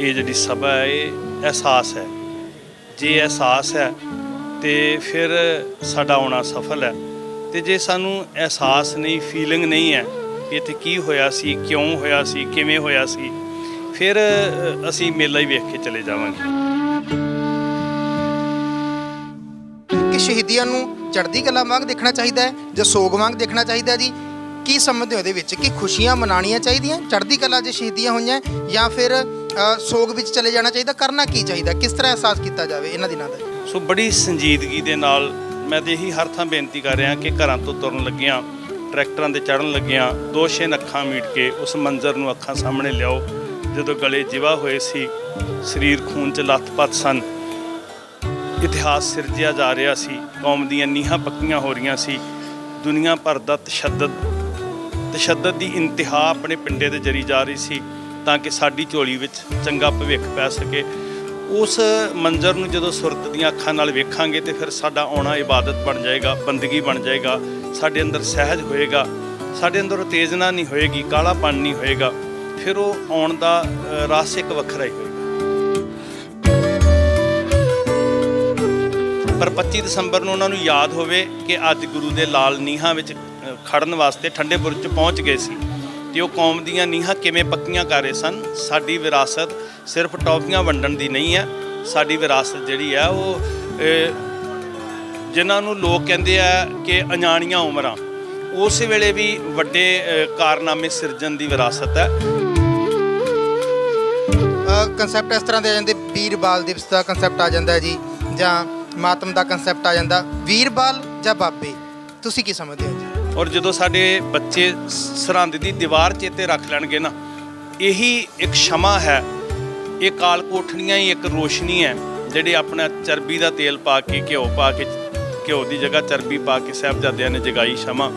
ਇਹ ਜਿਹੜੀ ਸਭਾ ਹੈ, ਇਹ ਅਹਿਸਾਸ ਹੈ। ਜੇ ਅਹਿਸਾਸ ਹੈ, ਤੇ ਫਿਰ ਸਾਡਾ ਆਉਣਾ ਸਫਲ ਹੈ। ਤੇ ਜੇ ਸਾਨੂੰ ਅਹਿਸਾਸ ਨਹੀਂ ਫੀਲਿੰਗ ਨਹੀਂ ਹੈ ਕਿ ਇੱਥੇ ਕੀ ਹੋਇਆ ਸੀ, ਕਿਉਂ ਹੋਇਆ ਸੀ, ਕਿਵੇਂ ਹੋਇਆ ਸੀ, ਫਿਰ ਅਸੀਂ ਮੇਲਾ ਹੀ ਵੇਖ ਕੇ ਚਲੇ ਜਾਵਾਂਗੇ। ਕਿ ਸ਼ਹੀਦੀਆਂ ਨੂੰ ਚੜ੍ਹਦੀ ਕਲਾ ਵਾਂਗ ਦੇਖਣਾ ਚਾਹੀਦਾ ਹੈ ਜਾਂ ਸੋਗ ਵਾਂਗ ਦੇਖਣਾ ਚਾਹੀਦਾ ਜੀ? ਕੀ ਸਮਝਦੇ ਹੋ ਇਹਦੇ ਵਿੱਚ? ਕਿ ਖੁਸ਼ੀਆਂ ਮਨਾਉਣੀਆਂ ਚਾਹੀਦੀਆਂ? ਚੜ੍ਹਦੀ ਕਲਾ ਜੇ ਸ਼ਹੀਦੀਆਂ ਹੋਈਆਂ ਜਾਂ ਫਿਰ ਸੋਗ ਵਿੱਚ ਚਲੇ ਜਾਣਾ ਚਾਹੀਦਾ, ਕਰਨਾ ਕੀ ਚਾਹੀਦਾ? ਕਿਸ ਤਰ੍ਹਾਂ ਅਹਿਸਾਸ ਕੀਤਾ ਜਾਵੇ ਇਹਨਾਂ ਦਿਨਾਂ ਦਾ? ਸੋ ਬੜੀ ਸੰਜੀਦਗੀ ਦੇ ਨਾਲ ਮੈਂ ਤੇ ਇਹੀ ਹਰ ਥਾਂ ਬੇਨਤੀ ਕਰ ਰਿਹਾ ਕਿ ਘਰਾਂ ਤੋਂ ਤੁਰਨ ਲੱਗਿਆਂ, ਟਰੈਕਟਰਾਂ ਤੇ ਚੜਨ ਲੱਗਿਆਂ, ਦੋ ਛੇ ਅੱਖਾਂ ਮੀਟ ਕੇ ਉਸ ਮੰਜ਼ਰ ਨੂੰ ਅੱਖਾਂ ਸਾਹਮਣੇ ਲਿਆਓ। ਜਦੋਂ ਗਲੇ ਜਿਵਾ ਹੋਏ ਸੀ, ਸਰੀਰ ਖੂਨ ਚ ਲੱਥਪੱਥ ਸਨ। ਇਤਿਹਾਸ ਸਿਰਜਿਆ ਜਾ ਰਿਹਾ ਸੀ, ਕੌਮ ਦੀਆਂ ਨੀਹਾਂ ਪੱਕੀਆਂ ਹੋ ਰਹੀਆਂ ਸੀ। ਦੁਨੀਆ ਭਰ ਦਾ ਤਸ਼ੱਦਦ ਤਸ਼ੱਦਦ ਦੀ ਇੰਤਹਾ ਆਪਣੇ ਪਿੰਡੇ ਦੇ ਜਰੀ ਜਾ ਰਹੀ ਸੀ। ਤਾਂ ਕਿ ਸਾਡੀ ਝੋਲੀ ਵਿੱਚ ਚੰਗਾ ਭਵਿੱਖ ਪੈ ਸਕੇ। ਉਸ ਮੰਜ਼ਰ ਨੂੰ ਜਦੋਂ ਸੁਰਤ ਦੀਆਂ ਅੱਖਾਂ ਨਾਲ ਵੇਖਾਂਗੇ ਤੇ ਫਿਰ ਸਾਡਾ ਆਉਣਾ ਇਬਾਦਤ ਬਣ ਜਾਏਗਾ ਬੰਦਗੀ ਬਣ ਜਾਏਗਾ ਸਾਡੇ ਅੰਦਰ ਸਹਿਜ ਹੋਏਗਾ ਸਾਡੇ ਅੰਦਰ ਉਤੇਜਨਾ ਨਹੀਂ ਹੋਏਗੀ ਕਾਲਾਪਨ ਨਹੀਂ ਹੋਏਗਾ ਫਿਰ ਉਹ ਆਉਣ ਦਾ ਰਸ ਇੱਕ ਵੱਖਰਾ ਹੀ ਹੋਏਗਾ। ਪਰ 25 ਦਸੰਬਰ ਨੂੰ ਉਹਨਾਂ ਨੂੰ ਯਾਦ ਹੋਵੇ ਕਿ ਅੱਜ ਗੁਰੂ ਦੇ ਲਾਲ ਨੀਹਾਂ ਵਿੱਚ ਅ, ਖੜਨ ਵਾਸਤੇ ਠੰਡੇ ਬੁਰਜ ਪਹੁੰਚ ਗਏ ਸੀ। ਤੇ ਉਹ ਕੌਮ ਦੀਆਂ ਨੀਹਾਂ ਕਿਵੇਂ ਪੱਕੀਆਂ ਕਰ ਰਹੇ ਸਨ ਸਾਡੀ ਵਿਰਾਸਤ ਸਿਰਫ ਟੌਫੀਆਂ ਵੰਡਣ ਦੀ ਨਹੀਂ ਹੈ ਸਾਡੀ ਵਿਰਾਸਤ ਜਿਹੜੀ ਹੈ ਉਹ ਅ, ਜਿਨ੍ਹਾਂ ਨੂੰ ਲੋਕ ਕਹਿੰਦੇ ਆ ਕਿ ਅਣਜਾਣੀਆਂ ਉਮਰਾਂ ਉਸ ਵੇਲੇ ਵੀ ਵੱਡੇ ਕਾਰਨਾਮੇ ਸਿਰਜਣ ਦੀ ਵਿਰਾਸਤ ਹੈ। ਕਨਸੈਪਟ ਇਸ ਤਰ੍ਹਾਂ ਦੇ ਆ ਜਾਂਦੇ ਵੀਰਬਾਲ ਦਿਵਸ ਦਾ ਕਨਸੈਪਟ ਆ ਜਾਂਦਾ ਜੀ ਜਾਂ ਮਾਤਮ ਦਾ ਕਨਸੈਪਟ ਆ ਜਾਂਦਾ ਵੀਰਬਾਲ ਜਾਂ ਬਾਬੇ ਤੁਸੀਂ ਕੀ ਸਮਝਦੇ ਹੋ? ਔਰ ਜਦੋਂ ਸਾਡੇ ਬੱਚੇ ਸਰਹੰਦ ਦੀ ਦੀਵਾਰ ਚੇਤੇ ਰੱਖ ਲੈਣਗੇ ਨਾ, ਇਹੀ ਇੱਕ ਸ਼ਮਾ ਹੈ। ਇਹ ਕਾਲ ਕੋਠੜੀਆਂ ਹੀ ਇੱਕ ਰੋਸ਼ਨੀ ਹੈ, ਜਿਹੜੀ ਆਪਣਾ ਚਰਬੀ ਦਾ ਤੇਲ ਪਾ ਕੇ, ਘਿਓ ਪਾ ਕੇ, ਘਿਓ ਦੀ ਜਗ੍ਹਾ ਚਰਬੀ ਪਾ ਕੇ ਸਾਹਿਬਜ਼ਾਦਿਆਂ ਨੇ ਜਗਾਈ ਸ਼ਮਾ।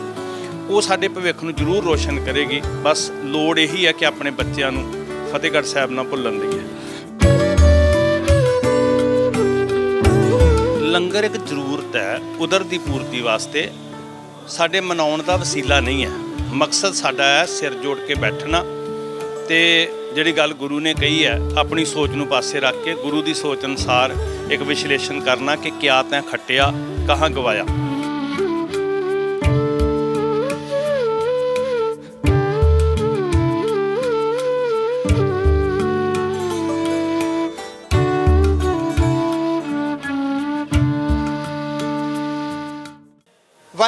ਉਹ ਸਾਡੇ ਭਵਿੱਖ ਨੂੰ ਜ਼ਰੂਰ ਰੋਸ਼ਨ ਕਰੇਗੀ। ਬਸ ਲੋੜ ਇਹੀ ਹੈ ਕਿ ਆਪਣੇ ਬੱਚਿਆਂ ਨੂੰ ਫਤਿਹਗੜ੍ਹ ਸਾਹਿਬ ਨਾ ਭੁੱਲਣ ਦੀ। ਹੈ ਲੰਗਰ ਇੱਕ ਜ਼ਰੂਰਤ ਹੈ ਉਦਰ ਦੀ ਪੂਰਤੀ ਵਾਸਤੇ। ਸਾਡੇ ਮਨਾਉਣ ਦਾ ਵਸੀਲਾ ਨਹੀਂ ਹੈ। ਮਕਸਦ ਸਾਡਾ ਹੈ ਸਿਰ ਜੋੜ ਕੇ ਬੈਠਣਾ ਤੇ ਜਿਹੜੀ ਗੱਲ ਗੁਰੂ ਨੇ ਕਹੀ ਹੈ, ਆਪਣੀ ਸੋਚ ਨੂੰ ਪਾਸੇ ਰੱਖ ਕੇ ਗੁਰੂ ਦੀ ਸੋਚ ਅਨੁਸਾਰ ਇੱਕ ਵਿਸ਼ਲੇਸ਼ਣ ਕਰਨਾ ਕਿ ਕਿਆ ਤੈਂ ਖੱਟਿਆ, ਕਹਾਂ ਗਵਾਇਆ।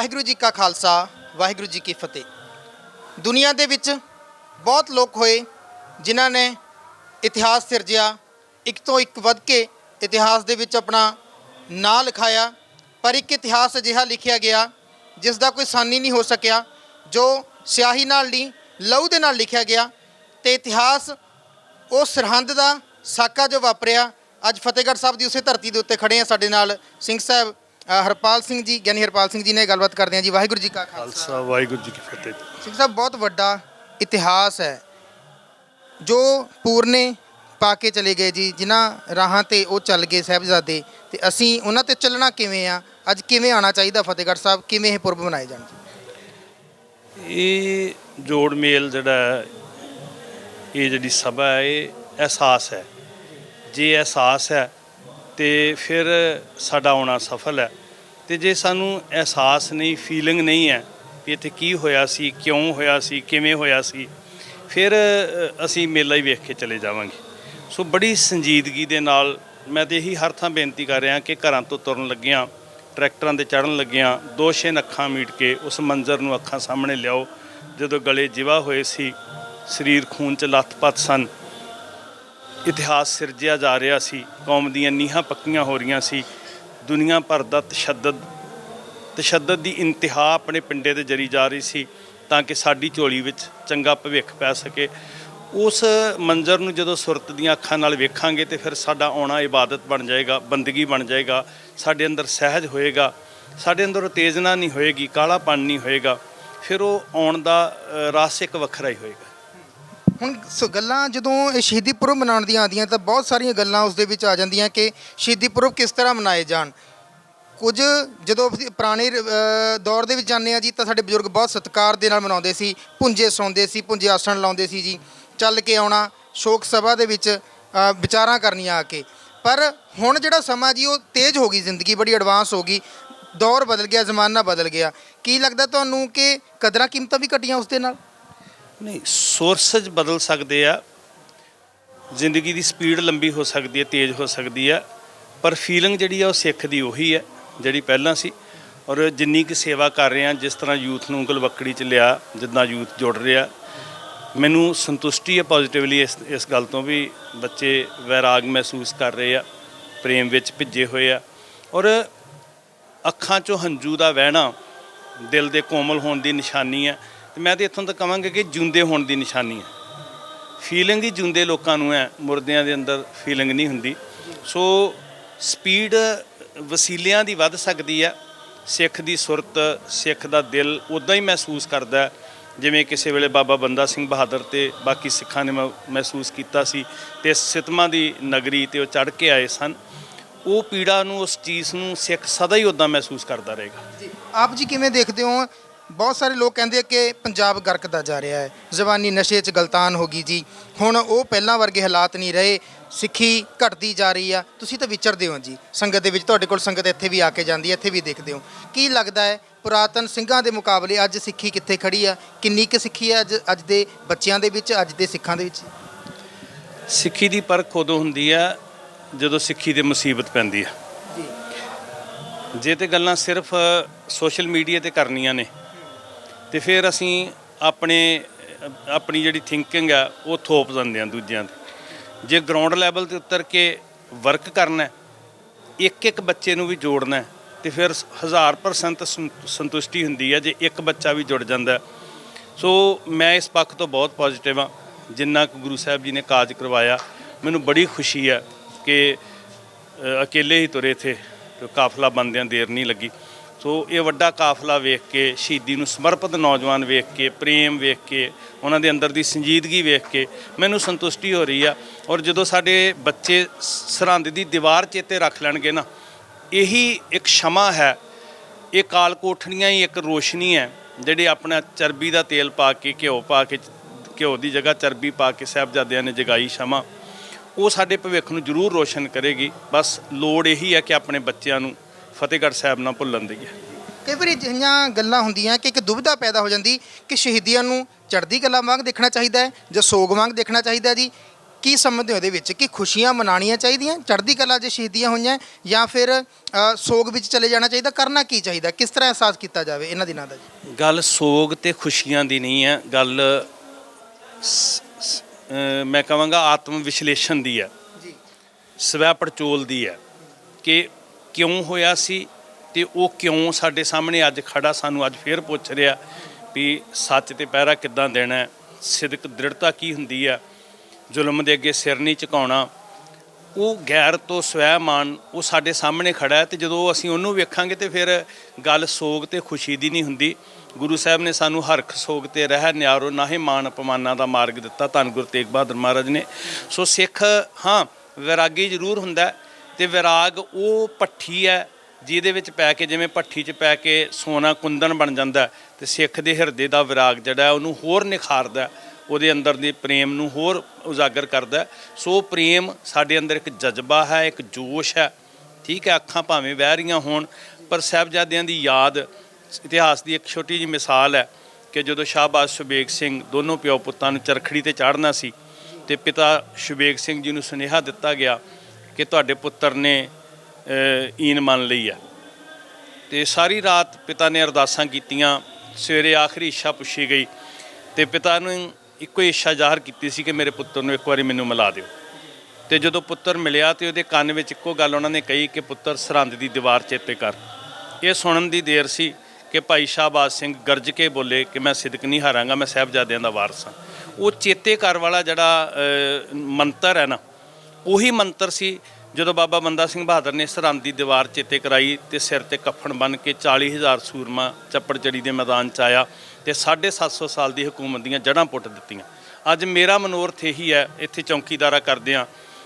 ਵਾਹਿਗੁਰੂ ਜੀ ਕਾ ਖਾਲਸਾ, ਵਾਹਿਗੁਰੂ ਜੀ ਕੀ ਫਤਿਹ। ਦੁਨੀਆ ਦੇ ਵਿੱਚ ਬਹੁਤ ਲੋਕ ਹੋਏ ਜਿਨ੍ਹਾਂ ਨੇ ਇਤਿਹਾਸ ਸਿਰਜਿਆ, ਇੱਕ ਤੋਂ ਇੱਕ ਵੱਧ ਕੇ ਇਤਿਹਾਸ ਦੇ ਵਿੱਚ ਆਪਣਾ ਨਾਂ ਲਿਖਾਇਆ, ਪਰ ਇੱਕ ਇਤਿਹਾਸ ਅਜਿਹਾ ਲਿਖਿਆ ਗਿਆ ਜਿਸ ਦਾ ਕੋਈ ਸਾਨੀ ਨਹੀਂ ਹੋ ਸਕਿਆ, ਜੋ ਸਿਆਹੀ ਨਾਲ ਨਹੀਂ, ਲਹੂ ਦੇ ਨਾਲ ਲਿਖਿਆ ਗਿਆ। ਤੇ ਇਤਿਹਾਸ ਉਹ ਸਰਹੰਦ ਦਾ ਸਾਕਾ ਜੋ ਵਾਪਰਿਆ, ਅੱਜ ਫਤਿਹਗੜ੍ਹ ਸਾਹਿਬ ਦੀ ਉਸੇ ਧਰਤੀ ਦੇ ਉੱਤੇ ਖੜੇ ਆ ਸਾਡੇ ਨਾਲ ਸਿੰਘ ਸਾਹਿਬ ਅ, ਹਰਪਾਲ ਸਿੰਘ ਜੀ ਗਿਆਨੀ ਹਰਪਾਲ ਸਿੰਘ ਜੀ ਨੇ ਗੱਲਬਾਤ ਕਰਦੇ ਹਾਂ ਜੀ। ਵਾਹਿਗੁਰੂ ਜੀ ਕਾ ਖਾਲਸਾ। ਖਾਲਸਾ ਵਾਹਿਗੁਰੂ ਜੀ ਕੀ ਫਤਿਹ। ਸਿੰਘ ਸਾਹਿਬ ਬਹੁਤ ਵੱਡਾ ਇਤਿਹਾਸ ਹੈ ਜੋ ਪੂਰਨੇ ਪਾ ਕੇ ਚਲੇ ਗਏ ਜੀ ਜਿਨ੍ਹਾਂ ਰਾਹਾਂ ਤੇ ਉਹ ਚੱਲ ਗਏ ਸਾਹਿਬਜ਼ਾਦੇ। ਤੇ ਅਸੀਂ ਉਹਨਾਂ ਤੇ ਚੱਲਣਾ ਕਿਵੇਂ ਆ? ਅੱਜ ਕਿਵੇਂ ਆਣਾ ਚਾਹੀਦਾ ਫਤਿਹਗੜ੍ਹ ਸਾਹਿਬ? ਕਿਵੇਂ ਇਹ ਪੁਰਬ ਮਨਾਏ ਜਾਣ ਜੀ? ਇਹ ਜੋੜ ਮੇਲ ਜਿਹੜਾ ਹੈ, ਇਹ ਜਿਹੜੀ ਸਭਾ ਹੈ ਇਹ ਅਹਿਸਾਸ ਹੈ। ਜੇ ਅਹਿਸਾਸ ਹੈ ਤੇ ਫਿਰ ਸਾਡਾ ਆਉਣਾ ਸਫਲ ਹੈ। ਤੇ ਜੇ ਸਾਨੂੰ ਅਹਿਸਾਸ ਨਹੀਂ ਫੀਲਿੰਗ ਨਹੀਂ ਹੈ ਕਿ ਇੱਥੇ ਕੀ ਹੋਇਆ ਸੀ, ਕਿਉਂ ਹੋਇਆ ਸੀ, ਕਿਵੇਂ ਹੋਇਆ ਸੀ, ਫਿਰ ਅਸੀਂ ਮੇਲਾ ਹੀ ਵੇਖ ਕੇ ਚਲੇ ਜਾਵਾਂਗੇ। ਸੋ ਬੜੀ ਸੰਜੀਦਗੀ ਦੇ ਨਾਲ ਮੈਂ ਤੇ ਇਹੀ ਹਰ ਥਾਂ ਬੇਨਤੀ ਕਰ ਰਿਹਾ ਕਿ ਘਰਾਂ ਤੋਂ ਤੁਰਨ ਲੱਗਿਆਂ, ਟਰੈਕਟਰਾਂ ਤੇ ਚੜਨ ਲੱਗਿਆਂ, ਦੋ ਛੇ ਅੱਖਾਂ ਮੀਟ ਕੇ ਉਸ ਮੰਜ਼ਰ ਨੂੰ ਅੱਖਾਂ ਸਾਹਮਣੇ ਲਿਆਓ, ਜਦੋਂ ਗਲੇ ਜਿਵਾ ਹੋਏ ਸੀ, ਸਰੀਰ ਖੂਨ ਚ ਲੱਥ ਪੱਥ ਸਨ ਇਤਿਹਾਸ ਸਿਰਜਿਆ ਜਾ ਰਿਹਾ ਸੀ, ਕੌਮ ਦੀਆਂ ਨੀਹਾਂ ਪੱਕੀਆਂ ਹੋ ਰਹੀਆਂ ਸੀ, ਦੁਨੀਆ ਭਰ ਦਾ ਤਸ਼ੱਦਦ ਤਸ਼ੱਦਦ ਦੀ ਇੰਤਹਾ ਆਪਣੇ ਪਿੰਡੇ ਦੇ ਜਰੀ ਜਾ ਰਹੀ ਸੀ ਤਾਂ ਕਿ ਸਾਡੀ ਝੋਲੀ ਵਿੱਚ ਚੰਗਾ ਭਵਿੱਖ ਪੈ ਸਕੇ। ਉਸ ਮੰਜ਼ਰ ਨੂੰ ਜਦੋਂ ਸੁਰਤ ਦੀਆਂ ਅੱਖਾਂ ਨਾਲ ਵੇਖਾਂਗੇ ਤੇ ਫਿਰ ਸਾਡਾ ਆਉਣਾ ਇਬਾਦਤ ਬਣ ਜਾਏਗਾ, ਬੰਦਗੀ ਬਣ ਜਾਏਗਾ, ਸਾਡੇ ਅੰਦਰ ਸਹਿਜ ਹੋਏਗਾ, ਸਾਡੇ ਅੰਦਰ ਉਤੇਜਨਾ ਨਹੀਂ ਹੋਏਗੀ, ਕਾਲਾਪਨ ਨਹੀਂ ਹੋਏਗਾ, ਫਿਰ ਉਹ ਆਉਣ ਦਾ ਰਸ ਇੱਕ ਵੱਖਰਾ ਹੀ ਹੋਏਗਾ। ਹੁਣ ਸੋ ਗੱਲਾਂ ਜਦੋਂ ਇਹ ਸ਼ਹੀਦੀ ਪੁਰਬ ਮਨਾਉਣ ਦੀਆਂ ਆਉਂਦੀਆਂ ਤਾਂ ਬਹੁਤ ਸਾਰੀਆਂ ਗੱਲਾਂ ਉਸ ਦੇ ਵਿੱਚ ਆ ਜਾਂਦੀਆਂ ਕਿ ਸ਼ਹੀਦੀ ਪੁਰਬ ਕਿਸ ਤਰ੍ਹਾਂ ਮਨਾਏ ਜਾਣ। ਕੁਝ ਜਦੋਂ ਅਸੀਂ ਪੁਰਾਣੇ ਅ, ਦੌਰ ਦੇ ਵਿੱਚ ਜਾਂਦੇ ਆ ਜੀ ਤਾਂ ਸਾਡੇ ਬਜ਼ੁਰਗ ਬਹੁਤ ਸਤਿਕਾਰ ਦੇ ਨਾਲ ਮਨਾਉਂਦੇ ਸੀ। ਪੁੰਜੇ ਸੌਂਦੇ ਸੀ ਪੁੰਜੇ ਆਸਣ ਲਾਉਂਦੇ ਸੀ ਜੀ। ਚੱਲ ਕੇ ਆਉਣਾ ਸ਼ੋਕ ਸਭਾ ਦੇ ਵਿੱਚ ਅ, ਵਿਚਾਰਾਂ ਕਰਨੀਆਂ ਆ ਕੇ। ਪਰ ਹੁਣ ਜਿਹੜਾ ਸਮਾਂ ਜੀ ਉਹ ਤੇਜ਼ ਹੋ ਗਈ ਜ਼ਿੰਦਗੀ ਬੜੀ ਐਡਵਾਂਸ ਹੋ ਗਈ। ਦੌਰ ਬਦਲ ਗਿਆ ਜ਼ਮਾਨਾ ਬਦਲ ਗਿਆ। ਕੀ ਲੱਗਦਾ ਤੁਹਾਨੂੰ ਕਿ ਕਦਰਾਂ ਕੀਮਤਾਂ ਵੀ ਘਟੀਆਂ ਉਸ ਦੇ ਨਾਲ? ਨਹੀਂ ਸੋਰਸਜ ਬਦਲ ਸਕਦੇ ਆ। ਜ਼ਿੰਦਗੀ ਦੀ ਸਪੀਡ ਲੰਬੀ ਹੋ ਸਕਦੀ ਹੈ, ਤੇਜ਼ ਹੋ ਸਕਦੀ ਹੈ। ਪਰ ਫੀਲਿੰਗ ਜਿਹੜੀ ਆ, ਉਹ ਸਿੱਖ ਦੀ ਉਹੀ ਹੈ, ਜਿਹੜੀ ਪਹਿਲਾਂ ਸੀ। ਔਰ ਜਿੰਨੀ ਕੁ ਸੇਵਾ ਕਰ ਰਹੇ ਆ, ਜਿਸ ਤਰ੍ਹਾਂ ਯੂਥ ਨੂੰ ਗਲਵੱਕੜੀ ਚ ਲਿਆ, ਜਿੱਦਾਂ ਯੂਥ ਜੁੜ ਰਿਹਾ। ਮੈਨੂੰ ਸੰਤੁਸ਼ਟੀ ਹੈ ਪੋਜ਼ਿਟਿਵਲੀ ਇਸ ਇਸ ਗੱਲ ਤੋਂ ਵੀ, ਬੱਚੇ ਵੈਰਾਗ ਮਹਿਸੂਸ ਕਰ ਰਹੇ ਆ, ਪ੍ਰੇਮ ਵਿੱਚ ਭਿੱਜੇ ਹੋਏ ਆ। ਔਰ ਅੱਖਾਂ 'ਚੋਂ ਹੰਝੂ ਦਾ ਵਹਿਣਾ, ਦਿਲ ਦੇ ਕੋਮਲ ਹੋਣ ਦੀ ਨਿਸ਼ਾਨੀ ਹੈ ਤੇ ਮੈਂ ਤੇ ਇੱਥੋਂ ਤੱਕ ਕਹਾਂਗਾ ਕਿ ਜਿਉਂਦੇ ਹੋਣ ਦੀ ਨਿਸ਼ਾਨੀ ਹੈ। ਫੀਲਿੰਗ ਹੀ ਜਿਉਂਦੇ ਲੋਕਾਂ ਨੂੰ ਹੈ, ਮੁਰਦਿਆਂ ਦੇ ਅੰਦਰ ਫੀਲਿੰਗ ਨਹੀਂ ਹੁੰਦੀ। ਸੋ ਸਪੀਡ ਵਸੀਲਿਆਂ ਦੀ ਵੱਧ ਸਕਦੀ ਹੈ, ਸਿੱਖ ਦੀ ਸੁਰਤ, ਸਿੱਖ ਦਾ ਦਿਲ ਉਦਾਂ ਹੀ ਮਹਿਸੂਸ ਕਰਦਾ ਜਿਵੇਂ ਕਿਸੇ ਵੇਲੇ ਬਾਬਾ ਬੰਦਾ ਸਿੰਘ ਬਹਾਦਰ ਤੇ ਬਾਕੀ ਸਿੱਖਾਂ ਨੇ ਮ- ਮਹਿਸੂਸ ਕੀਤਾ ਸੀ ਤੇ ਸਿਤਮਾਂ ਦੀ ਨਗਰੀ ਤੇ ਉਹ ਚੜ ਕੇ ਆਏ ਸਨ। ਉਹ ਪੀੜਾ ਨੂੰ, ਉਸ ਚੀਜ਼ ਨੂੰ ਸਿੱਖ ਸਦਾ ਹੀ ਉਦਾਂ ਮਹਿਸੂਸ ਕਰਦਾ ਰਹੇਗਾ। ਆਪ ਜੀ ਕਿਵੇਂ ਦੇਖਦੇ ਹੋ ਬਹੁਤ ਸਾਰੇ ਲੋਕ ਕਹਿੰਦੇ ਆ ਕਿ ਪੰਜਾਬ ਗਰਕਦਾ ਜਾ ਰਿਹਾ ਹੈ। ਜ਼ਬਾਨੀ ਨਸ਼ੇ 'ਚ ਗਲਤਾਨ ਹੋ ਗਈ ਜੀ। ਹੁਣ ਉਹ ਪਹਿਲਾਂ ਵਰਗੇ ਹਾਲਾਤ ਨਹੀਂ ਰਹੇ। ਸਿੱਖੀ ਘਟਦੀ ਜਾ ਰਹੀ ਆ। ਤੁਸੀਂ ਤਾਂ ਵਿਚਰਦੇ ਹੋ ਜੀ। ਸੰਗਤ ਦੇ ਵਿੱਚ ਤੁਹਾਡੇ ਕੋਲ ਸੰਗਤ ਇੱਥੇ ਵੀ ਆ ਕੇ ਜਾਂਦੀ ਹੈ ਇੱਥੇ ਵੀ ਦੇਖਦੇ ਹੋ। ਕੀ ਲੱਗਦਾ ਹੈ ਪੁਰਾਤਨ ਸਿੰਘਾਂ ਦੇ ਮੁਕਾਬਲੇ ਅੱਜ ਸਿੱਖੀ ਕਿੱਥੇ ਖੜੀ ਆ? ਕਿੰਨੀ ਕੁ ਸਿੱਖੀ ਹੈ ਅੱਜ ਅੱਜ ਦੇ ਬੱਚਿਆਂ ਦੇ ਵਿੱਚ ਅੱਜ ਦੇ ਸਿੱਖਾਂ ਦੇ ਵਿੱਚ? ਸਿੱਖੀ ਦੀ ਪਰਖ ਉਦੋਂ ਹੁੰਦੀ ਹੈ ਜਦੋਂ ਸਿੱਖੀ ਤੇ ਮੁਸੀਬਤ ਪੈਂਦੀ ਜੀ। ਜੇ ਤੇ ਗੱਲਾਂ ਸਿਰਫ ਸੋਸ਼ਲ ਮੀਡੀਆ ਤੇ ਕਰਨੀਆਂ ਨੇ ਤੇ ਫਿਰ ਅਸੀਂ ਆਪਣੇ ਆਪਣੀ ਜਿਹੜੀ ਥਿੰਕਿੰਗ ਆ ਉਹ ਥੋਪ ਦਿੰਦੇ ਆ ਦੂਜਿਆਂ ਤੇ। ਜੇ ਗਰਾਊਂਡ ਲੈਵਲ ਤੇ ਉਤਰ ਕੇ ਵਰਕ ਕਰਨਾ ਇੱਕ ਇੱਕ ਬੱਚੇ ਨੂੰ ਵੀ ਜੋੜਨਾ ਹੈ, ਤੇ ਫਿਰ 1000% ਸੰ- ਸੰਤੁਸ਼ਟੀ ਹੁੰਦੀ ਹੈ ਜੇ ਇੱਕ ਬੱਚਾ ਵੀ ਜੁੜ ਜਾਂਦਾ ਸੋ ਮੈਂ ਇਸ ਪੱਖ ਤੋਂ ਬਹੁਤ ਪੋਜ਼ਿਟਿਵ ਹਾਂ। ਜਿੰਨਾ ਕੁ ਗੁਰੂ ਸਾਹਿਬ ਜੀ ਨੇ ਕਾਜ ਕਰਵਾਇਆ ਮੈਨੂੰ ਬੜੀ ਖੁਸ਼ੀ ਹੈ ਕਿ ਅਕੇਲੇ ਹੀ ਤੁਰੇ ਥੇ ਕਾਫਲਾ ਬੰਦਿਆਂ ਦੇਰ ਨਹੀਂ ਲੱਗੀ। ਸੋ ਇਹ ਵੱਡਾ ਕਾਫਲਾ ਵੇਖ ਕੇ, ਸ਼ਹੀਦੀ ਨੂੰ ਸਮਰਪਿਤ ਨੌਜਵਾਨ ਵੇਖ ਕੇ, ਪ੍ਰੇਮ ਵੇਖ ਕੇ, ਉਹਨਾਂ ਦੇ ਅੰਦਰ ਦੀ ਸੰਜੀਦਗੀ ਵੇਖ ਕੇ ਮੈਨੂੰ ਸੰਤੁਸ਼ਟੀ ਹੋ ਰਹੀ ਆ। ਔਰ ਜਦੋਂ ਸਾਡੇ ਬੱਚੇ ਸਰਹੰਦ ਦੀ ਦੀਵਾਰ ਚੇਤੇ ਰੱਖ ਲੈਣਗੇ ਨਾ, ਇਹੀ ਇੱਕ ਸ਼ਮਾ ਹੈ। ਇਹ ਕਾਲ ਕੋਠੜੀਆਂ ਹੀ ਇੱਕ ਰੋਸ਼ਨੀ ਹੈ, ਜਿਹੜੇ ਆਪਣਾ ਚਰਬੀ ਦਾ ਤੇਲ ਪਾ ਕੇ, ਘਿਓ ਪਾ ਕੇ, ਘਿਓ ਦੀ ਜਗ੍ਹਾ ਚਰਬੀ ਪਾ ਕੇ ਸਾਹਿਬਜ਼ਾਦਿਆਂ ਨੇ ਜਗਾਈ ਸ਼ਮਾ। ਉਹ ਸਾਡੇ ਭਵਿੱਖ ਨੂੰ ਜ਼ਰੂਰ ਰੋਸ਼ਨ ਕਰੇਗੀ। ਬਸ ਲੋੜ ਇਹੀ ਹੈ ਕਿ ਆਪਣੇ ਬੱਚਿਆਂ ਨੂੰ ਫਤਿਹਗੜ੍ਹ ਸਾਹਿਬ ਨਾ ਭੁੱਲਣ ਦਈਏ ਕਈ ਵਾਰੀ ਅਜਿਹੀਆਂ ਗੱਲਾਂ ਹੁੰਦੀਆਂ ਕਿ ਇੱਕ ਦੁਬਿਧਾ ਪੈਦਾ ਹੋ ਜਾਂਦੀ ਕਿ ਸ਼ਹੀਦੀਆਂ ਨੂੰ ਚੜ੍ਹਦੀ ਕਲਾ ਵਾਂਗ ਦੇਖਣਾ ਚਾਹੀਦਾ ਹੈ ਜਾਂ ਸੋਗ ਵਾਂਗ ਦੇਖਣਾ ਚਾਹੀਦਾ ਹੈ ਜੀ? ਕੀ ਸਮਝਦੇ ਹੋ ਇਹਦੇ ਵਿੱਚ? ਕਿ ਖੁਸ਼ੀਆਂ ਮਨਾਣੀਆਂ ਚਾਹੀਦੀਆਂ ਚੜ੍ਹਦੀ ਕਲਾ ਜੇ ਸ਼ਹੀਦੀਆਂ ਹੋਈਆਂ ਜਾਂ ਫਿਰ ਅ, ਸੋਗ ਵਿੱਚ ਚਲੇ ਜਾਣਾ ਚਾਹੀਦਾ ਕਰਨਾ ਕੀ ਚਾਹੀਦਾ? ਕਿਸ ਤਰ੍ਹਾਂ ਅਹਿਸਾਸ ਕੀਤਾ ਜਾਵੇ ਇਹਨਾਂ ਦਿਨਾਂ ਦਾ ਜੀ? ਗੱਲ ਸੋਗ ਤੇ ਖੁਸ਼ੀਆਂ ਦੀ ਨਹੀਂ ਹੈ ਗੱਲ ਸ- ਸ- ਅਹ ਮੈਂ ਕਹਾਂਗਾ ਆਤਮ ਵਿਸ਼ਲੇਸ਼ਣ ਦੀ ਹੈ। ਜੀ। ਸਵੈ ਪੜਚੋਲ ਦੀ ਹੈ ਕਿ ਕਿਉਂ ਹੋਇਆ ਸੀ ਤੇ ਉਹ ਕਿਉਂ ਸਾਡੇ ਸਾਹਮਣੇ ਅੱਜ ਖੜਾ ਸਾਨੂੰ ਅੱਜ ਫੇਰ ਪੁੱਛ ਰਿਹਾ ਵੀ ਸੱਚ ਤੇ ਪਹਿਰਾ ਕਿੱਦਾਂ ਦੇਣਾ ਸਿਦਕ ਦ੍ਰਿੜਤਾ ਕੀ ਹੁੰਦੀ ਹੈ ਜ਼ੁਲਮ ਦੇ ਅੱਗੇ ਸਿਰ ਨਹੀਂ ਝੁਕਾਉਣਾ। ਉਹ ਗੈਰ ਤੋਂ ਸਵੈ ਮਾਨ ਉਹ ਸਾਡੇ ਸਾਹਮਣੇ ਖੜਾ ਹੈ ਤੇ ਜਦੋਂ ਅਸੀਂ ਉਹਨੂੰ ਵੇਖਾਂਗੇ ਤੇ ਫਿਰ ਗੱਲ ਸੋਗ ਤੇ ਖੁਸ਼ੀ ਦੀ ਨਹੀਂ ਹੁੰਦੀ। ਗੁਰੂ ਸਾਹਿਬ ਨੇ ਸਾਨੂੰ ਹਰਖ ਸੋਗ ਤੇ ਰਹਿ, ਨਿਆਰੋ ਨਾਹੇ ਮਾਨ ਅਪਮਾਨਾਂ ਦਾ ਮਾਰਗ ਦਿੱਤਾ। ਧੰਨ ਗੁਰੂ ਤੇਗ ਬਹਾਦਰ ਮਹਾਰਾਜ ਨੇ। ਸੋ ਸਿੱਖ, ਹਾਂ, ਵਿਰਾਗੀ ਜ਼ਰੂਰ ਹੁੰਦਾ ਤੇ ਵਿਰਾਗ ਉਹ ਪੱਠੀ ਹੈ ਜਿਹਦੇ ਵਿੱਚ ਪੈ ਕੇ ਜਿਵੇਂ ਪੱਠੀ 'ਚ ਪੈ ਕੇ ਸੋਨਾ ਕੁੰਦਨ ਬਣ ਜਾਂਦਾ ਹੈ, ਤੇ ਸਿੱਖ ਦੇ ਹਿਰਦੇ ਦਾ ਵਿਰਾਗ ਜਿਹੜਾ ਉਹਨੂੰ ਹੋਰ ਨਿਖਾਰਦਾ ਉਹਦੇ ਅੰਦਰ ਦੇ ਪ੍ਰੇਮ ਨੂੰ ਹੋਰ ਉਜਾਗਰ ਕਰਦਾ ਸੋ ਪ੍ਰੇਮ ਸਾਡੇ ਅੰਦਰ ਇੱਕ ਜਜ਼ਬਾ ਹੈ ਇੱਕ ਜੋਸ਼ ਹੈ। ਠੀਕ ਹੈ ਅੱਖਾਂ ਭਾਵੇਂ ਵਹਿ ਰਹੀਆਂ ਹੋਣ ਪਰ ਸਾਹਿਬਜ਼ਾਦਿਆਂ ਦੀ ਯਾਦ ਇਤਿਹਾਸ ਦੀ ਇੱਕ ਛੋਟੀ ਜਿਹੀ ਮਿਸਾਲ ਹੈ ਕਿ ਜਦੋਂ ਸ਼ਾਹਬਾਜ਼ ਸ਼ੁਬੇਗ ਸਿੰਘ ਦੋਨੋਂ ਪਿਓ ਪੁੱਤਾਂ ਨੂੰ ਚਰਖੜੀ ਤੇ ਚਾੜਨਾ ਸੀ ਤੇ ਪਿਤਾ ਸ਼ੁਬੇਗ ਸਿੰਘ ਜੀ ਨੂੰ ਸੁਨੇਹਾ ਦਿੱਤਾ ਗਿਆ ਕਿ ਤੁਹਾਡੇ ਪੁੱਤਰ ਨੇ ਈਨ ਮੰਨ ਲਈ ਹੈ ਤੇ ਸਾਰੀ ਰਾਤ ਪਿਤਾ ਨੇ ਅਰਦਾਸਾਂ ਕੀਤੀਆਂ। ਸਵੇਰੇ ਆਖਰੀ ਇੱਛਾ ਪੁੱਛੀ ਗਈ ਤੇ ਪਿਤਾ ਨੂੰ ਇੱਕੋ ਹੀ ਇੱਛਾ ਜ਼ਾਹਰ ਕੀਤੀ ਸੀ ਕਿ ਮੇਰੇ ਪੁੱਤਰ ਨੂੰ ਇੱਕ ਵਾਰੀ ਮੈਨੂੰ ਮਿਲਾ ਦਿਓ। ਤੇ ਜਦੋਂ ਪੁੱਤਰ ਮਿਲਿਆ ਤੇ ਉਹਦੇ ਕੰਨ ਵਿੱਚ ਇੱਕੋ ਗੱਲ ਉਹਨਾਂ ਨੇ ਕਹੀ ਕਿ ਪੁੱਤਰ ਸਰਹੰਦ ਦੀ ਦੀਵਾਰ ਚੇਤੇ ਕਰ। ਇਹ ਸੁਣਨ ਦੀ ਦੇਰ ਸੀ ਕਿ ਭਾਈ ਸ਼ਾਹਬਾਜ਼ ਸਿੰਘ ਗਰਜ ਕੇ ਬੋਲੇ ਕਿ ਮੈਂ ਸਿਦਕ ਨਹੀਂ ਹਾਰਾਂਗਾ, ਮੈਂ ਸਾਹਿਬਜ਼ਾਦਿਆਂ ਦਾ ਵਾਰਸ ਹਾਂ। ਉਹ ਚੇਤੇ ਕਰ ਵਾਲਾ ਜਿਹੜਾ ਮੰਤਰ ਹੈ ਨਾ ਉਹੀ ਮੰਤਰ ਸੀ ਜਦੋਂ ਬਾਬਾ ਬੰਦਾ ਸਿੰਘ ਬਹਾਦਰ ਨੇ ਸਰਹੰਦ ਦੀ ਦੀਵਾਰ ਚੇਤੇ ਕਰਾਈ ਤੇ ਸਿਰ ਤੇ ਕਫਨ ਬੰਨ ਕੇ 40000 ਸੂਰਮਾ ਚੱਪੜਚੜੀ ਦੇ ਮੈਦਾਨ 'ਚ ਆਇਆ ਤੇ 750 ਸਾਲ ਦੀ ਹਕੂਮਤ ਦੀਆਂ ਜੜ੍ਹਾਂ ਪੁੱਟ ਦਿੱਤੀਆਂ। ਅੱਜ ਮੇਰਾ ਮਨੋਰਥ ਇਹੀ ਹੈ, ਇੱਥੇ ਚੌਂਕੀਦਾਰਾ ਕਰਦੇ ਆ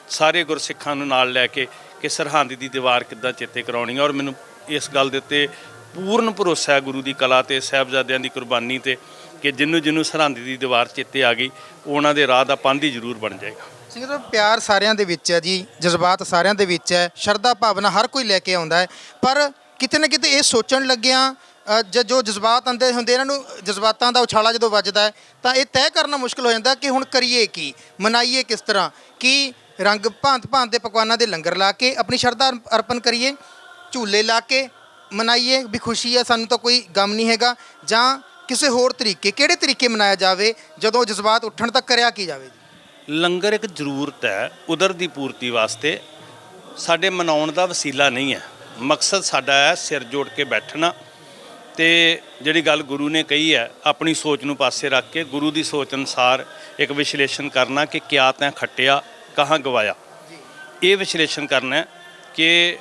ਸਾਰੇ ਗੁਰਸਿੱਖਾਂ ਨੂੰ ਨਾਲ ਲੈ ਕੇ ਕਿ ਸਰਹੰਦ ਦੀ ਦੀਵਾਰ ਕਿੱਦਾਂ ਚੇਤੇ ਕਰਾਉਣੀ ਹੈ ਔਰ ਮੈਨੂੰ ਇਸ ਗੱਲ ਦੇ ਉੱਤੇ ਪੂਰਨ ਭਰੋਸਾ ਹੈ ਗੁਰੂ ਦੀ ਕਲਾ ਤੇ, ਸਾਹਿਬਜ਼ਾਦਿਆਂ ਦੀ ਕੁਰਬਾਨੀ ਤੇ ਕਿ ਜਿਹਨੂੰ ਜਿਹਨੂੰ ਸਰਹੰਦ ਦੀ ਦੀਵਾਰ ਚੇਤੇ ਆ ਗਈ, ਉਹਨਾਂ ਦੇ ਰਾਹ ਦਾ ਪੰਧ ਹੀ ਜ਼ਰੂਰ ਬਣ ਜਾਏਗਾ। ਸਿੰਘ ਸਾਹਿਬ ਪਿਆਰ ਸਾਰਿਆਂ ਦੇ ਵਿੱਚ ਹੈ ਜੀ, ਜਜ਼ਬਾਤ ਸਾਰਿਆਂ ਦੇ ਵਿੱਚ ਹੈ, ਸ਼ਰਧਾ ਭਾਵਨਾ ਹਰ ਕੋਈ ਲੈ ਕੇ ਆਉਂਦਾ ਹੈ। ਪਰ ਕਿਤੇ ਨਾ ਕਿਤੇ ਇਹ ਸੋਚਣ ਲੱਗਿਆਂ ਜ- ਜੋ ਜਜ਼ਬਾਤ ਆਉਂਦੇ ਹੁੰਦੇ, ਇਹਨਾਂ ਨੂੰ ਜਜ਼ਬਾਤਾਂ ਦਾ ਉਛਾਲਾ ਜਦੋਂ ਵੱਜਦਾ ਹੈ, ਤਾਂ ਇਹ ਤੈਅ ਕਰਨਾ ਮੁਸ਼ਕਲ ਹੋ ਜਾਂਦਾ ਕਿ ਹੁਣ ਕਰੀਏ ਕੀ, ਮਨਾਈਏ ਕਿਸ ਤਰ੍ਹਾਂ, ਕੀ ਰੰਗ ਭਾਂਤ ਭਾਂਤ ਦੇ ਪਕਵਾਨਾਂ ਦੇ ਲੰਗਰ ਲਾ ਕੇ ਆਪਣੀ ਸ਼ਰਧਾ ਅਰਪਣ ਕਰੀਏ, ਝੂਲੇ ਲਾ ਕੇ ਮਨਾਈਏ ਵੀ ਖੁਸ਼ੀ ਹੈ, ਸਾਨੂੰ ਤਾਂ ਕੋਈ ਗਮ ਨਹੀਂ ਹੈਗਾ, ਜਾਂ ਕਿਸੇ ਹੋਰ ਤਰੀਕੇ, ਕਿਹੜੇ ਤਰੀਕੇ ਮਨਾਇਆ ਜਾਵੇ, ਜਦੋਂ ਜਜ਼ਬਾਤ ਉੱਠਣ ਤੱਕ ਕਰਿਆ ਕੀ ਜਾਵੇ ਜੀ? ਲੰਗਰ ਇੱਕ ਜ਼ਰੂਰਤ ਹੈ, ਉਦਰ ਦੀ ਪੂਰਤੀ ਵਾਸਤੇ। ਸਾਡੇ ਮਨਾਉਣ ਦਾ ਵਸੀਲਾ ਨਹੀਂ ਹੈ। ਮਕਸਦ ਸਾਡਾ ਹੈ ਸਿਰ ਜੋੜ ਕੇ ਬੈਠਣਾ। ਤੇ ਜਿਹੜੀ ਗੱਲ ਗੁਰੂ ਨੇ ਕਹੀ ਹੈ, ਆਪਣੀ ਸੋਚ ਨੂੰ ਪਾਸੇ ਰੱਖ ਕੇ ਗੁਰੂ ਦੀ ਸੋਚ ਅਨੁਸਾਰ ਇੱਕ ਵਿਸ਼ਲੇਸ਼ਣ ਕਰਨਾ ਕਿ ਕਿਆ ਤੈਂ ਖੱਟਿਆ, ਕਹਾਂ ਗਵਾਇਆ। ਇਹ ਵਿਸ਼ਲੇਸ਼ਣ ਕਰਨਾ ਹੈ ਕਿ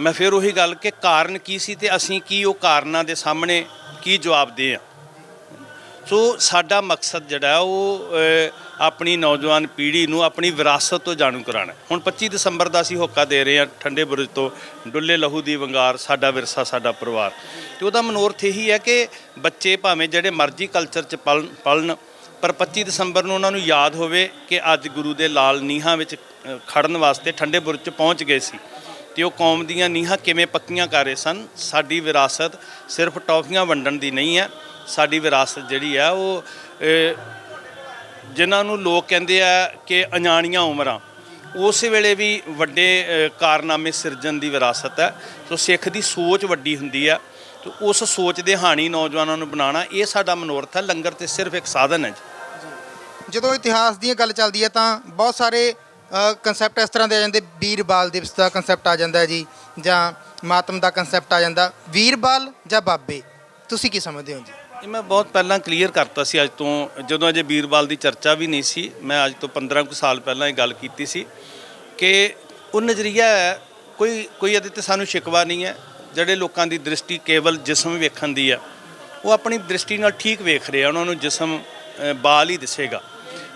ਮੈਂ ਫਿਰ ਉਹੀ ਗੱਲ ਕਿ ਕਾਰਨ ਕੀ ਸੀ ਤੇ ਅਸੀਂ ਕੀ ਉਹ ਕਾਰਨਾਂ ਦੇ ਸਾਹਮਣੇ ਕੀ ਜਵਾਬ ਦੇ ਆ ਸੋ ਸਾਡਾ ਮਕਸਦ ਜਿਹੜਾ ਉਹ ਆਪਣੀ ਨੌਜਵਾਨ ਪੀੜ੍ਹੀ ਨੂੰ ਆਪਣੀ ਵਿਰਾਸਤ ਤੋਂ ਜਾਣੂ ਕਰਾਉਣਾ ਹੁਣ 25 ਦਸੰਬਰ ਦਾ ਅਸੀਂ ਹੋਕਾ ਦੇ ਰਹੇ ਹਾਂ ਠੰਡੇ ਬੁਰਜ ਤੋਂ ਡੁੱਲੇ ਲਹੂ ਦੀ ਵੰਗਾਰ ਸਾਡਾ ਵਿਰਸਾ ਸਾਡਾ ਪਰਿਵਾਰ। ਤੇ ਉਹਦਾ ਮਨੋਰਥ ਇਹੀ ਹੈ ਕਿ ਬੱਚੇ ਭਾਵੇਂ ਜਿਹੜੇ ਮਰਜ਼ੀ ਕਲਚਰ 'ਚ ਪਲਣ ਪਲਣ ਪਰ 25 ਦਸੰਬਰ ਨੂੰ ਉਹਨਾਂ ਨੂੰ ਯਾਦ ਹੋਵੇ ਕਿ ਅੱਜ ਗੁਰੂ ਦੇ ਲਾਲ ਨੀਹਾਂ ਵਿੱਚ ਅ, ਖੜਨ ਵਾਸਤੇ ਠੰਡੇ ਬੁਰਜ 'ਚ ਪਹੁੰਚ ਗਏ ਸੀ। ਤੇ ਉਹ ਕੌਮ ਦੀਆਂ ਨੀਹਾਂ ਕਿਵੇਂ ਪੱਕੀਆਂ ਕਰ ਰਹੇ ਸਨ ਸਾਡੀ ਵਿਰਾਸਤ ਸਿਰਫ ਟੌਫੀਆਂ ਵੰਡਣ ਦੀ ਨਹੀਂ ਹੈ ਸਾਡੀ ਵਿਰਾਸਤ ਜਿਹੜੀ ਆ ਉਹ ਅ, ਜਿਨ੍ਹਾਂ ਨੂੰ ਲੋਕ ਕਹਿੰਦੇ ਆ ਕਿ ਅਣਜਾਣੀਆਂ ਉਮਰਾਂ ਉਸ ਵੇਲੇ ਵੀ ਵੱਡੇ ਕਾਰਨਾਮੇ ਸਿਰਜਣ ਦੀ ਵਿਰਾਸਤ ਹੈ। ਸੋ ਸਿੱਖ ਦੀ ਸੋਚ ਵੱਡੀ ਹੁੰਦੀ ਆ। ਤੇ ਉਸ ਸੋਚ ਦੇ ਹਾਣੀ ਨੌਜਵਾਨਾਂ ਨੂੰ ਬਣਾਉਣਾ ਇਹ ਸਾਡਾ ਮਨੋਰਥ ਹੈ। ਲੰਗਰ ਤੇ ਸਿਰਫ ਇੱਕ ਸਾਧਨ ਹੈ ਜੀ। ਜਦੋਂ ਇਤਿਹਾਸ ਦੀ ਗੱਲ ਚੱਲਦੀ ਹੈ ਤਾਂ ਬਹੁਤ ਸਾਰੇ ਕਨਸੈਪਟ ਇਸ ਤਰ੍ਹਾਂ ਦੇ ਆ ਜਾਂਦੇ ਵੀਰ ਬਾਲ ਦਿਵਸ ਦਾ ਕਨਸੈਪਟ ਆ ਜਾਂਦਾ ਜੀ ਜਾਂ ਮਾਤਮ ਦਾ ਕਨਸੈਪਟ ਆ ਜਾਂਦਾ। ਵੀਰ ਬਾਲ ਜਾਂ ਬਾਬੇ ਤੁਸੀਂ ਕੀ ਸਮਝਦੇ ਹੋ ਜੀ? ਇਹ ਮੈਂ ਬਹੁਤ ਪਹਿਲਾਂ ਕਲੀਅਰ ਕਰਤਾ ਸੀ, ਅੱਜ ਤੋਂ ਜਦੋਂ ਅਜੇ ਵੀਰਵਾਲ ਦੀ ਚਰਚਾ ਵੀ ਨਹੀਂ ਸੀ, ਮੈਂ ਅੱਜ ਤੋਂ 15 ਕੁ ਸਾਲ ਪਹਿਲਾਂ ਇਹ ਗੱਲ ਕੀਤੀ ਸੀ ਕਿ ਉਹ ਨਜ਼ਰੀਆ ਹੈ, ਕੋਈ ਕੋਈ ਇਹਦੇ ਤੇ ਸਾਨੂੰ ਸ਼ਿਕਵਾ ਨਹੀਂ ਹੈ, ਜਿਹੜੇ ਲੋਕਾਂ ਦੀ ਦ੍ਰਿਸ਼ਟੀ ਕੇਵਲ ਜਿਸਮ ਵੇਖਣ ਦੀ ਹੈ, ਉਹ ਆਪਣੀ ਦ੍ਰਿਸ਼ਟੀ ਨਾਲ ਠੀਕ ਵੇਖ ਰਹੇ ਆ ਉਹਨਾਂ ਨੂੰ ਜਿਸਮ ਬਾਲ ਹੀ ਦਿਸੇਗਾ।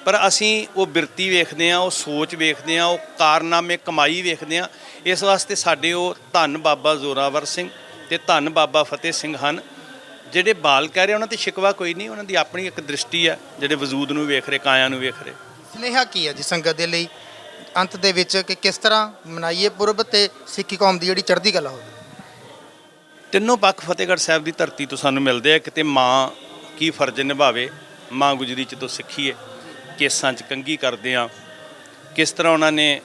ਪਰ ਅਸੀਂ ਉਹ ਬਿਰਤੀ ਵੇਖਦੇ ਆ ਉਹ ਸੋਚ ਵੇਖਦੇ ਆ ਉਹ ਕਾਰਨਾਮੇ ਕਮਾਈ ਵੇਖਦੇ ਆ ਇਸ ਵਾਸਤੇ ਸਾਡੇ ਉਹ ਧੰਨ ਬਾਬਾ ਜ਼ੋਰਾਵਰ ਸਿੰਘ ਤੇ ਧੰਨ ਬਾਬਾ ਫਤਿਹ ਸਿੰਘ ਹਨ ਜਿਹੜੇ ਬਾਲ ਕਹਿ ਰਹੇ ਉਹਨਾਂ ਤੇ ਸ਼ਿਕਵਾ ਕੋਈ ਨਹੀਂ ਉਹਨਾਂ ਦੀ ਆਪਣੀ ਇੱਕ ਦ੍ਰਿਸ਼ਟੀ ਹੈ ਜਿਹੜੇ ਵਜੂਦ ਨੂੰ ਵੇਖ ਰਹੇ ਕਾਇਆ ਨੂੰ ਵੇਖ ਰਹੇ। ਸੁਨੇਹਾ ਕੀ ਹੈ ਜੀ ਸੰਗਤ ਦੇ ਲਈ? ਅੰਤ ਦੇ ਵਿੱਚ ਕਿ ਕਿਸ ਤਰ੍ਹਾਂ ਮਨਾਈਏ ਪੁਰਬ ਤੇ ਸਿੱਖੀ ਕੌਮ ਦੀ ਜਿਹੜੀ ਚੜ੍ਹਦੀ ਕਲਾ ਹੋਵੇ? ਤਿੰਨੋਂ ਪੱਖ ਫਤਿਹਗੜ੍ਹ ਸਾਹਿਬ ਦੀ ਧਰਤੀ ਤੋਂ ਸਾਨੂੰ ਮਿਲਦੇ ਆ ਕਿਤੇ ਮਾਂ ਕੀ ਫਰਜ਼ ਨਿਭਾਵੇ ਮਾਂ ਗੁਜਰੀ ਚ ਤੋਂ ਸਿੱਖੀਏ ਕੇਸਾਂ ਚ ਕੰਗੀ ਕਰਦੇ ਆ ਕਿਸ ਤਰ੍ਹਾਂ ਉਹਨਾਂ ਨੇ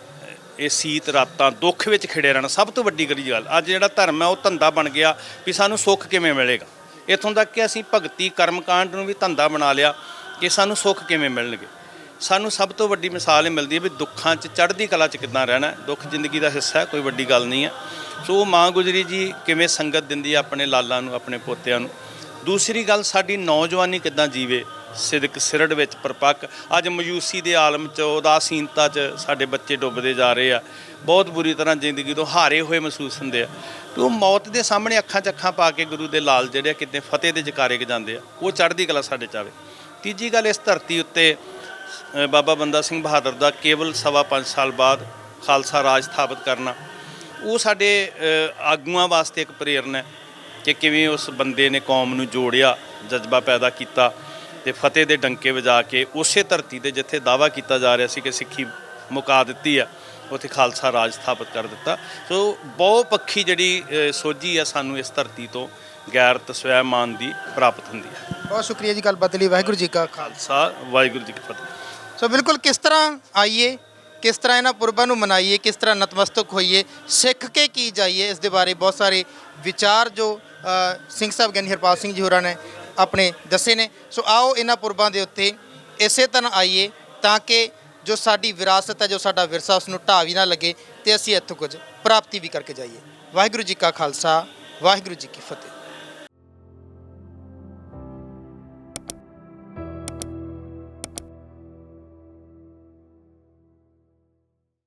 ਇਹ ਸੀਤ ਰਾਤਾਂ ਦੁੱਖ ਵਿੱਚ ਖਿੜੇ ਰਹਿਣਾ ਸਭ ਤੋਂ ਵੱਡੀ ਗੱਲ। ਅੱਜ ਜਿਹੜਾ ਧਰਮ ਹੈ ਉਹ ਧੰਦਾ ਬਣ ਗਿਆ ਵੀ ਸਾਨੂੰ ਸੁੱਖ ਕਿਵੇਂ ਮਿਲੇਗਾ? ਇਥੋਂ ਤੱਕ ਕਿ ਅਸੀਂ ਭਗਤੀ ਕਰਮਕਾਂਡ ਨੂੰ ਵੀ ਧੰਦਾ ਬਣਾ ਲਿਆ ਕਿ ਸਾਨੂੰ ਸੁੱਖ ਕਿਵੇਂ ਮਿਲਣਗੇ। ਸਾਨੂੰ ਸਭ ਤੋਂ ਵੱਡੀ ਮਿਸਾਲ ਇਹ ਮਿਲਦੀ ਹੈ ਵੀ ਦੁੱਖਾਂ 'ਚ ਚੜ੍ਹਦੀ ਕਲਾ 'ਚ ਕਿੱਦਾਂ ਰਹਿਣਾ ਦੁੱਖ ਜ਼ਿੰਦਗੀ ਦਾ ਹਿੱਸਾ ਹੈ, ਕੋਈ ਵੱਡੀ ਗੱਲ ਨਹੀਂ ਹੈ। ਸੋ ਮਾਂ ਗੁਜਰੀ ਜੀ ਕਿਵੇਂ ਸੰਗਤ ਦਿੰਦੀ ਹੈ ਆਪਣੇ ਲਾਲਾਂ ਨੂੰ, ਆਪਣੇ ਪੋਤਿਆਂ ਨੂੰ। ਦੂਸਰੀ ਗੱਲ, ਸਾਡੀ ਨੌਜਵਾਨੀ ਕਿੱਦਾਂ ਜੀਵੇ? ਸਿਦਕ ਸਿਰੜ ਵਿੱਚ ਪਰਪੱਕ। ਅੱਜ ਮਯੂਸੀ ਦੇ ਆਲਮ 'ਚ, ਉਦਾਸੀਨਤਾ 'ਚ ਸਾਡੇ ਬੱਚੇ ਡੁੱਬਦੇ ਜਾ ਰਹੇ ਆ। ਬਹੁਤ ਬੁਰੀ ਤਰ੍ਹਾਂ ਜ਼ਿੰਦਗੀ ਤੋਂ ਹਾਰੇ ਹੋਏ ਮਹਿਸੂਸ ਹੁੰਦੇ ਆ। ਤੇ ਉਹ ਮੌਤ ਦੇ ਸਾਹਮਣੇ ਅੱਖਾਂ 'ਚ ਅੱਖਾਂ ਪਾ ਕੇ ਗੁਰੂ ਦੇ ਲਾਲ ਜਿਹੜੇ ਆ ਕਿਤੇ ਫਤਿਹ ਦੇ ਜਕਾਰੇ ਕੇ ਜਾਂਦੇ ਆ, ਉਹ ਚੜ੍ਹਦੀ ਕਲਾ ਸਾਡੇ ਚ ਆਵੇ। ਤੀਜੀ ਗੱਲ ਇਸ ਧਰਤੀ ਉੱਤੇ ਬਾਬਾ ਬੰਦਾ ਸਿੰਘ ਬਹਾਦਰ ਦਾ ਕੇਵਲ ਸਵਾ ਪੰਜ ਸਾਲ ਬਾਅਦ ਖਾਲਸਾ ਰਾਜ ਸਥਾਪਿਤ ਕਰਨਾ, ਉਹ ਸਾਡੇ ਆਗੂਆਂ ਵਾਸਤੇ ਇੱਕ ਪ੍ਰੇਰਨਾ ਹੈ ਕਿ ਕਿਵੇਂ ਉਸ ਬੰਦੇ ਨੇ ਕੌਮ ਨੂੰ ਜੋੜਿਆ, ਜਜ਼ਬਾ ਪੈਦਾ ਕੀਤਾ ਤੇ ਫਤਿਹ ਦੇ ਡੰਕੇ ਵਜਾ ਕੇ ਉਸੇ ਧਰਤੀ ਤੇ ਜਿੱਥੇ ਦਾਵਾ ਕੀਤਾ ਜਾ ਰਿਹਾ ਸੀ ਕਿ ਸਿੱਖੀ ਮੁਕਾ ਦਿੱਤੀ ਆ ਉੱਥੇ ਖਾਲਸਾ ਰਾਜ ਸਥਾਪਿਤ ਕਰ ਦਿੱਤਾ। ਸੋ ਬਹੁ ਪੱਖੀ ਜਿਹੜੀ ਸੋਝੀ ਆ ਸਾਨੂੰ ਇਸ ਧਰਤੀ ਤੋਂ ਗੈਰਤ ਸਵੈਮਾਨ ਦੀ ਪ੍ਰਾਪਤ ਹੁੰਦੀ ਹੈ। ਬਹੁਤ ਸ਼ੁਕਰੀਆ ਜੀ ਗੱਲਬਾਤ ਲਈ ਵਾਹਿਗੁਰੂ ਜੀ ਕਾ ਖਾਲਸਾ। ਵਾਹਿਗੁਰੂ ਜੀ ਕੀ ਫਤਿਹ। ਸੋ ਬਿਲਕੁਲ ਕਿਸ ਤਰ੍ਹਾਂ ਆਈਏ ਕਿਸ ਤਰ੍ਹਾਂ ਇਹਨਾਂ ਪੁਰਬਾਂ ਨੂੰ ਮਨਾਈਏ ਕਿਸ ਤਰ੍ਹਾਂ ਨਤਮਸਤਕ ਹੋਈਏ ਸਿੱਖ ਕੇ ਕੀ ਜਾਈਏ ਇਸ ਦੇ ਬਾਰੇ ਬਹੁਤ ਸਾਰੇ ਵਿਚਾਰ ਜੋ ਸਿੰਘ ਸਾਹਿਬ ਗਿਆਨੀ ਹਰਪਾਲ ਸਿੰਘ ਜੀ ਹੋਰਾਂ ਨੇ ਆਪਣੇ ਦੱਸੇ ਨੇ। ਸੋ ਆਓ ਇਹਨਾਂ ਪੁਰਬਾਂ ਦੇ ਉੱਤੇ ਇਸੇ ਤਰ੍ਹਾਂ ਆਈਏ ਤਾਂ ਕਿ ਜੋ ਸਾਡੀ ਵਿਰਾਸਤ ਹੈ, ਜੋ ਸਾਡਾ ਵਿਰਸਾ ਉਸ ਨੂੰ ਢਾਹ ਵੀ ਨਾ ਲੱਗੇ ਤੇ ਅਸੀਂ ਇੱਥੋਂ ਕੁਝ ਪ੍ਰਾਪਤੀ ਵੀ ਕਰਕੇ ਜਾਈਏ। ਵਾਹਿਗੁਰੂ ਜੀ ਕਾ ਖਾਲਸਾ, ਵਾਹਿਗੁਰੂ ਜੀ ਕੀ ਫਤਿਹ।